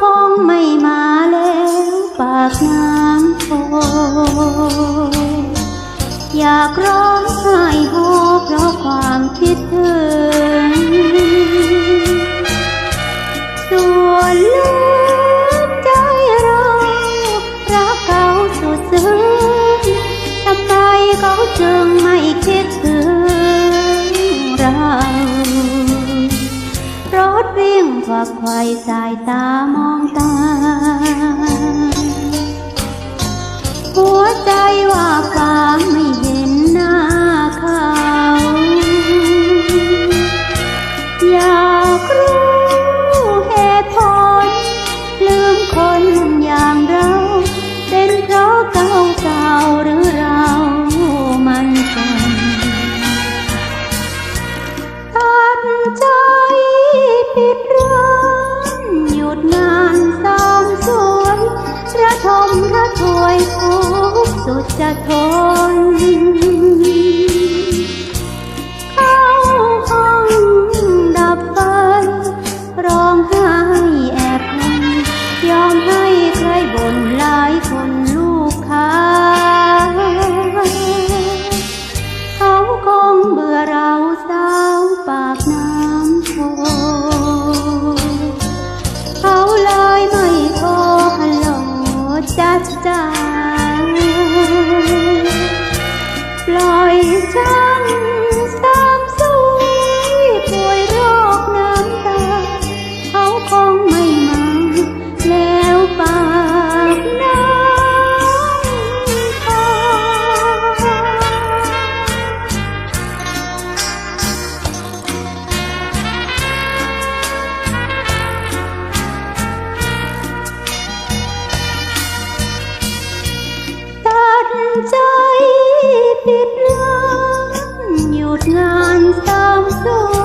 คงไม่มาแล้วปากน้ำโพอยากร้องไห้โฮเพราะความคิดถึง วักไขว้สายตามองตา 下头 ช่งสามสูงโวยโรคน้ำตา เขาคงไม่มาแล้วปากน้ำตาตัดใจปิด ดงานสามสู